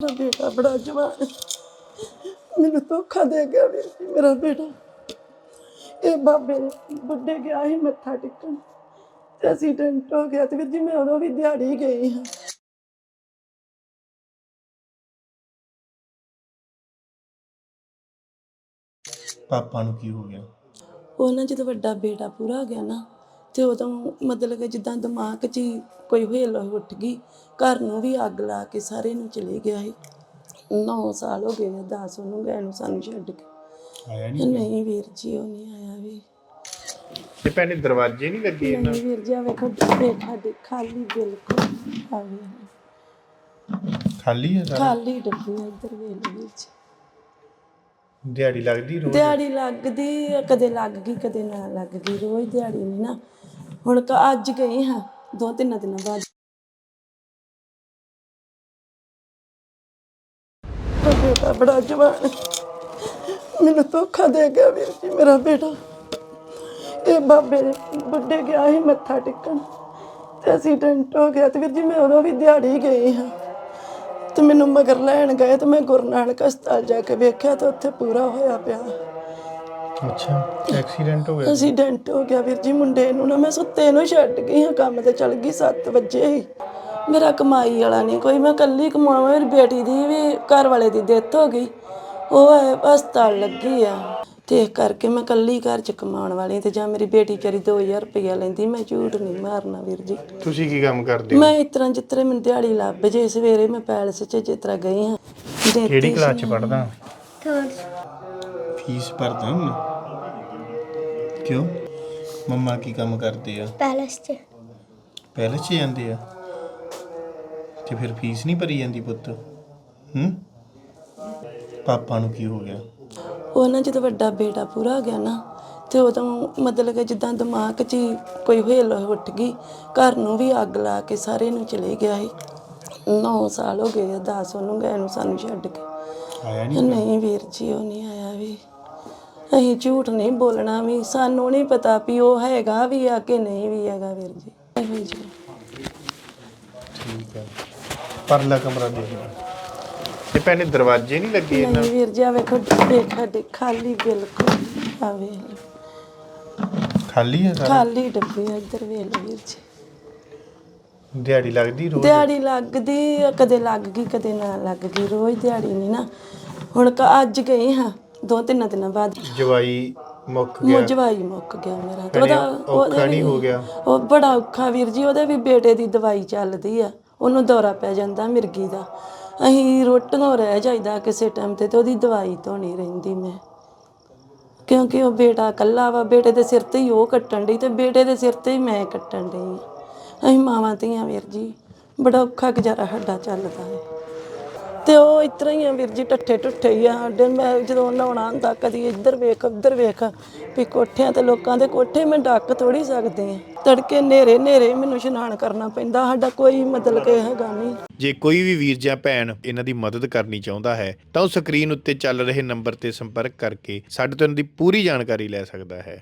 ਮੇਰਾ ਬੇਟਾ ਬੜਾ ਜਵਾਨ। ਮੈਨੂੰ ਧੋਖਾ ਦੇ ਗਿਆ ਵੀਰ ਜੀ ਮੇਰਾ ਬੇਟਾ। ਇਹ ਬਾਬੇ ਬੁੱਢੇ ਗਿਆ ਸੀ ਮੱਥਾ ਟੇਕਣ। ਤੇ ਐਕਸੀਡੈਂਟ ਹੋ ਗਿਆ ਤੇ ਵੀਰ ਜੀ ਮੈਂ ਉਦੋਂ ਵੀ ਦਿਹਾੜੀ ਗਈ ਹਾਂ। ਪਾਪਾ ਨੂੰ ਕੀ ਹੋ ਗਿਆ? ਉਹ ਨਾ ਜਦੋਂ ਵੱਡਾ ਬੇਟਾ ਪੂਰਾ ਹੋ ਗਿਆ ਨਾ ਤੇ ਉਦੋਂ ਮਤਲਬ ਕਿ ਜਿੱਦਾਂ ਦਿਮਾਗ 'ਚ ਹੀ ਕੋਈ ਹਿੱਲ ਉੱਠ ਗਈ ਘਰ ਨੂੰ ਵੀ ਅੱਗ ਲਾ ਕੇ ਸਾਰੇ ਨੂੰ ਚਲੇ ਗਿਆ ਸੀ। 9 ਸਾਲ ਹੋ ਗਏ 10 ਉਹਨੂੰ ਗਏ ਨੂੰ ਸਾਨੂੰ ਛੱਡ ਕੇ। ਆਇਆ ਨਹੀਂ ਵੀਰ ਜੀ ਉਹ ਨਹੀਂ ਆਇਆ ਵੀ। ਤੇ ਭੈਣੇ ਦਰਵਾਜ਼ੇ ਨਹੀਂ ਲੱਗੇ ਇਹਨਾਂ? ਨਹੀਂ ਵੀਰ ਜੀ ਆ ਵੇਖੋ ਬੇਟਾ ਦੇ ਖਾਲੀ ਬਿਲਕੁਲ ਆ ਵੇ ਖਾਲੀ ਹੈ ਸਾਰਾ? ਖਾਲੀ ਡੱਬੇ ਆ ਇੱਧਰ ਵੇਖ ਲਓ ਵੀਰ ਜੀ। ਦਿਹਾੜੀ ਲੱਗਦੀ ਰੋਜ਼? ਦਿਹਾੜੀ ਲੱਗਦੀ ਆ, ਕਦੇ ਲੱਗ ਗਈ ਕਦੇ ਨਾ ਲੱਗ ਗਈ ਰੋਜ਼ ਦਿਹਾੜੀ ਨਹੀਂ ਨਾ। ਹੁਣ ਕ- ਅੱਜ ਗਈ ਹਾਂ ਦੋ ਤਿੰਨ ਦਿਨਾਂ ਬਾਅਦ। ਮੇਰਾ ਬੇਟਾ ਬੜਾ ਜਵਾਨ ਹੈ। ਮੈਨੂੰ ਧੋਖਾ ਦੇ ਗਿਆ ਵੀਰ ਜੀ ਮੇਰਾ ਬੇਟਾ। ਇਹ ਬਾਬੇ ਦੇ ਵੱਡੇ ਗਿਆ ਸੀ ਮੱਥਾ ਟੇਕਣ। ਤੇ ਐਕਸੀਡੈਂਟ ਹੋ ਗਿਆ ਤੇ ਵੀਰ ਜੀ ਮੈਂ ਉਦੋਂ ਵੀ ਦਿਹਾੜੀ ਗਈ ਹਾਂ। ਤੇ ਮੈਨੂੰ ਮਗਰ ਲੈਣ ਗਏ ਤੇ ਮੈਂ ਗੁਰੂ ਨਾਨਕ ਹਸਪਤਾਲ ਜਾ ਕੇ ਵੇਖਿਆ ਤੇ ਉੱਥੇ ਪੂਰਾ ਹੋਇਆ ਪਿਆ। ਅੱਛਾ ਐਕਸੀਡੈਂਟ ਹੋ ਗਿਆ? ਐਕਸੀਡੈਂਟ ਹੋ ਗਿਆ ਵੀਰ ਜੀ ਮੁੰਡੇ ਨੂੰ ਨਾ ਮੈਂ ਸੁੱਤੇ ਨੂੰ ਛੱਡ ਗਈ ਹਾਂ ਕੰਮ ਤੇ ਚਲ ਗਈ 7 ਵਜੇ ਹੀ। ਮੇਰਾ ਕਮਾਈ ਵਾਲਾ ਨਹੀਂ ਕੋਈ ਮੈਂ ਇਕੱਲੀ ਕਮਾਵਾਂ ਮੇਰੀ ਬੇਟੀ ਦੀ ਵੀ ਘਰ ਵਾਲੇ ਦੀ ਡੈਥ ਹੋ ਗਈ। ਉਹ ਹੈ ਹਸਪਤਾਲ ਲੱਗੀ ਆ। ਤੇ ਇਸ ਕਰਕੇ ਮੈਂ ਇਕੱਲੀ ਘਰ ਚ ਕਮਾਉਣ ਵਾਲੀ ਤੇ ਜਾਂ ਮੇਰੀ ਬੇਟੀ ਚਰੀ 2000 ਰੁਪਇਆ ਲੈਂਦੀ ਮੈਂ ਝੂਠ ਨਹੀਂ ਮਾਰਨਾ ਵੀਰ ਜੀ। ਤੁਸੀਂ ਕੀ ਕੰਮ ਕਰਦੇ ਹੋ? ਮੈਂ ਇਸ ਤਰ੍ਹਾਂ ਜਿਸ ਤਰ੍ਹਾਂ ਮੈਨੂੰ ਦਿਹਾੜੀ ਲੱਭ ਜੇ ਸਵੇਰੇ ਮੈਂ ਪੈਲਸ ਚ ਜਿਸ ਤਰ੍ਹਾਂ ਗਈ ਹਾਂ। ਦੇਤੀ ਕਿਹੜੀ ਕਲਾਸ ਚ ਪੜਦਾ ਥਰਡ ਫੀਸ ਭਰਦਾ ਹੁਣ। ਕਿਉਂ? ਮੰਮਾ ਕੀ ਕੰਮ ਕਰਦੇ ਆ? ਪੈਲਸ ਚ। ਪਹਿਲੇ ਚ ਜਾਂਦੇ ਆ? ਤੇ ਫਿਰ ਫੀਸ ਨਹੀਂ ਭਰੀ ਜਾਂਦੀ ਪੁੱਤ? ਹੂੰ? ਪਾਪਾ ਨੂੰ ਕੀ ਹੋ ਗਿਆ? ਉਹ ਨਾ ਜਦੋਂ ਵੱਡਾ ਬੇਟਾ ਪੂਰਾ ਹੋ ਗਿਆ ਨਾ ਤੇ ਉਦੋਂ ਮਤਲਬ ਕਿ ਜਿੱਦਾਂ ਦਿਮਾਗ 'ਚ ਹੀ ਕੋਈ ਹਿੱਲ ਉੱਠ ਗਈ ਘਰ ਨੂੰ ਵੀ ਅੱਗ ਲਾ ਕੇ ਸਾਰੇ ਨੂੰ ਚਲੇ ਗਿਆ ਸੀ। 9 ਸਾਲ ਹੋ ਗਏ 10 ਉਹਨੂੰ ਗਏ ਨੂੰ ਸਾਨੂੰ ਛੱਡ ਕੇ। ਆਇਆ ਨਹੀਂ ਨਹੀਂ ਵੀਰ ਜੀ ਉਹ ਨਹੀਂ ਆਇਆ ਵੀ। ਅਸੀਂ ਝੂਠ ਨਹੀਂ ਬੋਲਣਾ ਵੀ ਸਾਨੂੰ ਨਹੀਂ ਪਤਾ ਵੀ ਉਹ ਹੈਗਾ ਵੀ ਆ ਕਿ ਨਹੀਂ ਵੀ ਹੈਗਾ ਵੀਰ ਜੀ। ਇਹੋ ਜੀ ਠੀਕ ਹੈ। ਪਰਲਾ ਕਮਰਾ ਦੇਖ ਭੈਣੇ ਦਰਵਾਜ਼ੇ ਨਹੀਂ ਲੱਗੇ ਇਹਨਾਂ ਨਹੀਂ ਵੀਰ ਜੀ ਆ ਵੇਖੋ ਬੇਟਾ ਦੇ ਖਾਲੀ ਬਿਲਕੁਲ। ਆ ਵੇਖ। ਖਾਲੀ ਹੈ ਸਾਰਾ? ਖਾਲੀ ਡੱਬੇ ਆ, ਇੱਧਰ ਵੇਖ ਲਓ ਵੀਰ ਜੀ। ਦਿਹਾੜੀ ਲੱਗਦੀ ਰੋਜ਼? ਦਿਹਾੜੀ ਲੱਗਦੀ ਆ, ਕਦੇ ਲੱਗ ਗਈ ਕਦੇ ਨਾ ਲੱਗ ਗਈ ਰੋਜ਼ ਦਿਹਾੜੀ ਨਹੀਂ ਨਾ। ਹੁਣ ਕ- ਅੱਜ ਗਈ ਹਾਂ ਦੋ ਤਿੰਨ ਦਿਨਾਂ ਬਾਅਦ। ਜਵਾਈ ਮੁੱਕ ਗਿਆ। ਮੁਜਵਾਈ ਮੁੱਕ ਗਿਆ ਮੇਰਾ। ਤੇ ਭੈਣੇ, ਉਹਦਾ ਔਖਾ ਉਹਦੇ ਨਹੀਂ ਵੀ- ਹੋ ਗਿਆ? ਉਹ ਬੜਾ ਔਖਾ ਵੀਰ ਜੀ ਉਹਦੇ ਵੀ ਬੇਟੇ ਦੀ ਦਵਾਈ ਚੱਲਦੀ ਆ। ਉਹਨੂੰ ਦੌਰਾ ਪੈ ਜਾਂਦਾ ਮਿਰਗੀ ਦਾ। ਅਸੀਂ ਰੋਟੀਆਂ ਰਹਿ ਜਾਈਦਾ ਕਿਸੇ ਟਾਈਮ ਤੇ ਤੇ ਉਹਦੀ ਦਵਾਈ ਤੋਂ ਨਹੀਂ ਰਹਿੰਦੀ ਮੈਂ ਕਿਉਂਕਿ ਉਹ ਬੇਟਾ ਇਕੱਲਾ ਵਾ, ਬੇਟੇ ਦੇ ਸਿਰ ਤੇ ਹੀ ਉਹ ਕੱਟਣ ਡਈ ਤੇ ਬੇਟੇ ਦੇ ਸਿਰ ਤੇ ਹੀ ਮੈਂ ਕੱਟਣ ਡਈ ਹਾਂ। ਅਸੀਂ ਮਾਵਾਂ ਧੀਆਂ ਵੀਰ ਜੀ, ਬੜਾ ਔਖਾ ਗੁਜ਼ਾਰਾ ਸਾਡਾ ਚੱਲਦਾ ਹੈ ਤੇ ਉਹ ਇਸ ਤਰ੍ਹਾਂ ਹੀ ਆ ਵੀਰ ਜੀ ਟੱਠੇ ਟੁੱਠੇ ਹੀ ਆ ਸਾਡੇ। ਮੈਂ ਜਦੋਂ ਨਹਾਉਣਾ ਹੁੰਦਾ, ਕਦੀ ਇੱਧਰ ਵੇਖ, ਉੱਧਰ ਵੇਖ ਵੀ ਕੋਠਿਆਂ ਤੇ ਲੋਕਾਂ ਦੇ ਕੋਠੇ ਮੈਂ ਡੱਕ ਥੋੜੀ ਸਕਦੀ ਆ। ਤੜਕੇ ਨੇਰੇ ਨੇਰੇ ਮੈਨੂੰ ਇਸ਼ਨਾਨ ਕਰਨਾ ਪੈਂਦਾ, ਸਾਡਾ ਕੋਈ ਮਤਲਬ ਕਿ ਹੈਗਾ ਨਹੀਂ। ਜੇ ਕੋਈ ਵੀ ਵੀਰ ਜਾਂ ਭੈਣ ਇਹਨਾਂ ਦੀ ਮਦਦ ਕਰਨੀ ਚਾਹੁੰਦਾ ਹੈ, ਤਾਂ ਉਹ ਸਕਰੀਨ ਉੱਤੇ ਚੱਲ ਰਹੇ ਨੰਬਰ ਤੇ ਸੰਪਰਕ ਕਰਕੇ ਸਾਡੇ ਤੋਂ ਇਹਨਾਂ ਦੀ ਪੂਰੀ ਜਾਣਕਾਰੀ ਲੈ ਸਕਦਾ ਹੈ।